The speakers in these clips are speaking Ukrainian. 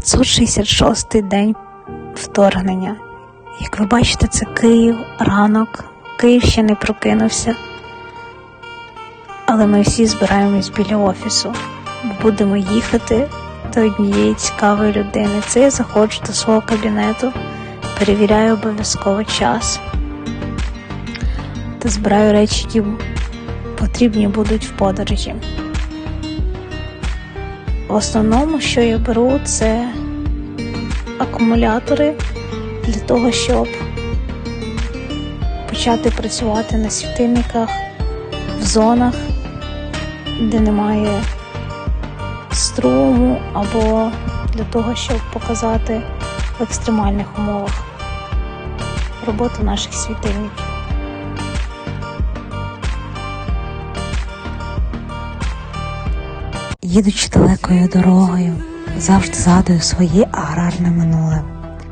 566 день вторгнення. Як ви бачите, це Київ, ранок. Київ ще не прокинувся. Але ми всі збираємось біля офісу. Будемо їхати до однієї цікавої людини. Це я заходжу до свого кабінету, перевіряю обов'язково час та збираю речі, які потрібні будуть в подорожі. В основному, що я беру, це акумулятори для того, щоб почати працювати на світильниках в зонах, де немає струму, або для того, щоб показати в екстремальних умовах роботу наших світильників. Їдучи далекою дорогою, завжди згадую своє аграрне минуле.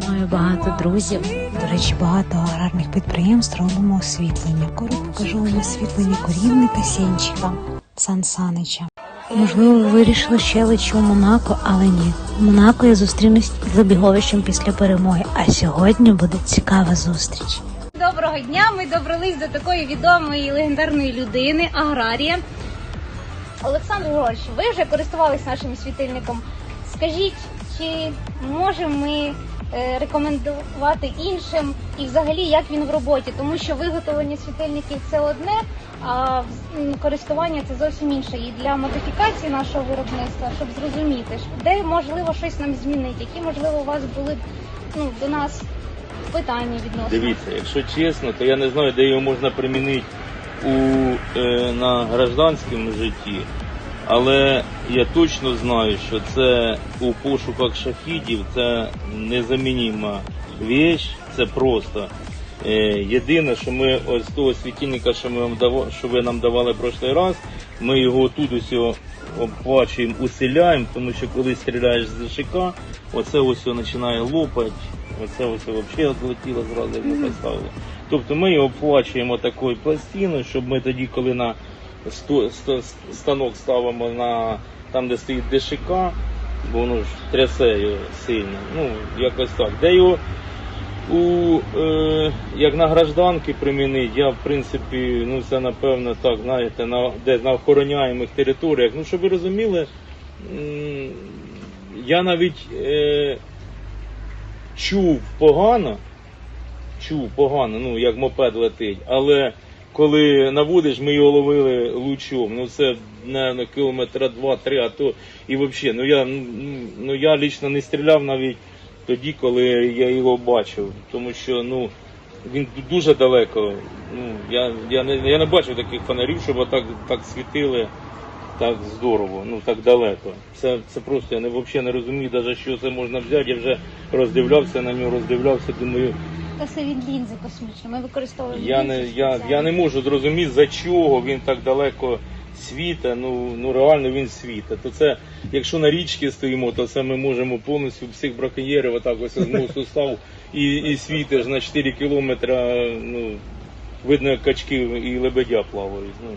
Маю багато друзів. До речі, багато аграрних підприємств робимо освітлення. Скоро покажу вам освітлення корівника Сінчика Сан Санича. Можливо, ви вирішили, що я лечу в Монако, але ні. В Монако я зустрінусь з забіговищем після перемоги. А сьогодні буде цікава зустріч. Доброго дня! Ми добрались до такої відомої і легендарної людини, аграрія. Олександр Григорович, ви вже користувались нашим світильником. Скажіть, чи можемо ми е, рекомендувати іншим і взагалі як він в роботі? Тому що виготовлення світильників це одне, а користування це зовсім інше. І для модифікації нашого виробництва, щоб зрозуміти, де можливо щось нам змінити, які можливо у вас були ну, до нас питання відносно. Дивіться, якщо чесно, то я не знаю, де його можна примінити у, е, на гражданському житті. Але я точно знаю, що це у пошуках шахідів це незамініма віч, це просто. Е, єдине, що ми ось того світильника, що ми вам давали, що ви нам давали прошлий раз, ми його тут усього обхвачуємо, усиляємо, тому що коли стріляєш з ЗШК, оце ось починає лопати, оце ось взагалі відлетіло зразу, як ми поставили. Тобто ми його обхвачуємо такою пластиною, щоб ми тоді, коли на станок ставимо на там, де стоїть ДШК, бо воно ж трясе його сильно. Ну, якось так. Де його у, е, як на гражданки примінити, я в принципі, ну це напевно так, знаєте, на, де на охороняємих територіях. Ну, щоб ви розуміли, я навіть е, чув погано, чув погано, ну як мопед летить, але коли наводиш, ми його ловили лучом. Ну це на кілометра два-три, а то і взагалі, ну я ну, ну я лічно не стріляв навіть тоді, коли я його бачив, тому що ну він дуже далеко. Ну я, я не я не бачив таких фонарів, щоб отак так світили. Так здорово, ну так далеко. Це це просто я не взагалі не розумію, навіть що це можна взяти. Я вже роздивлявся на нього, роздивлявся, думаю, Та це він лінзи космічні. Ми використовуємо я лінзи не я, спеціальні. я не можу зрозуміти, за чого він так далеко світа. Ну ну реально він світа. То це, якщо на річці стоїмо, то це ми можемо повністю всіх браконьєрів отак ось з мосту став і, і світиш на 4 кілометри. Ну видно, як качки і лебедя плавають. Ну.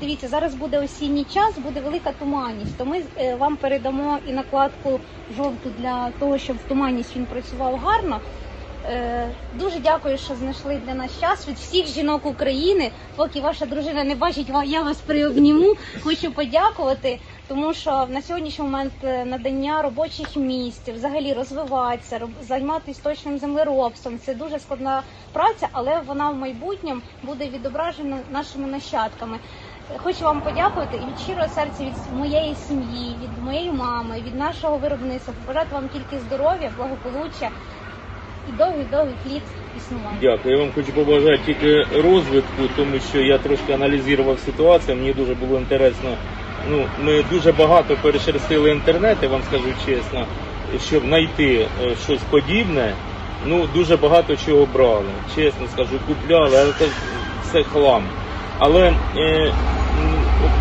Дивіться, зараз буде осінній час, буде велика туманність. То ми е, вам передамо і накладку жовту для того, щоб в туманність він працював гарно. Е, Дуже дякую, що знайшли для нас час від всіх жінок України. Поки ваша дружина не бачить, я вас приобніму. Хочу подякувати, тому що на сьогоднішній момент е, надання робочих місць, взагалі розвиватися, займатися точним землеробством. Це дуже складна праця, але вона в майбутньому буде відображена нашими нащадками. Хочу вам подякувати і від щирого серця від моєї сім'ї, від моєї мами, від нашого виробництва. Побажати вам тільки здоров'я, благополуччя і довгих-довгих літ існування. Дякую. Я вам хочу побажати тільки розвитку, тому що я трошки аналізував ситуацію. Мені дуже було інтересно. Ну, ми дуже багато перешерстили інтернет, я вам скажу чесно, щоб знайти е, щось подібне. Ну, дуже багато чого брали. Чесно скажу, купляли, але це все хлам. Але е,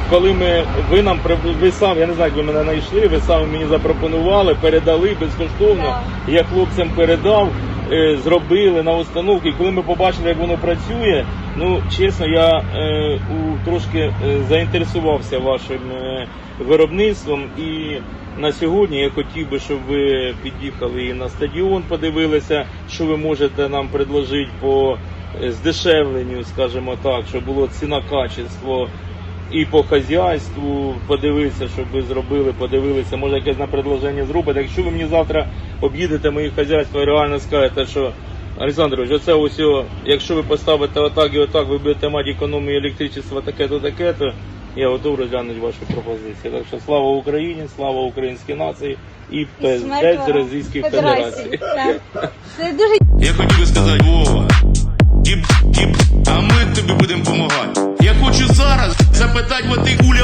коли ми ви нам ви сам, я не знаю, як ви мене знайшли, ви самі мені запропонували, передали безкоштовно. Я хлопцям передав, е, зробили на установку. Коли ми побачили, як воно працює, ну чесно, я е, у, трошки е, заінтересувався вашим е, виробництвом і на сьогодні я хотів би, щоб ви під'їхали і на стадіон, подивилися, що ви можете нам предложити по е, здешевленню, скажімо так, щоб було ціна качество і по хазяйству подивитися, щоб ви зробили, подивилися, може якесь на предложення зробите. Якщо ви мені завтра об'їдете мої хазяйства і реально скажете, що Олександрович, оце ось, якщо ви поставите отак і отак, ви будете мати економію електричества таке-то, таке-то, я готовий розглянути ваші пропозиції. Так що слава Україні, слава українській нації і пиздець з Російської Федерації. Це дуже Я хотів би сказати, Вова, тіп, тіп, а ми тобі будемо допомагати. Я хочу зараз запитати в тих куля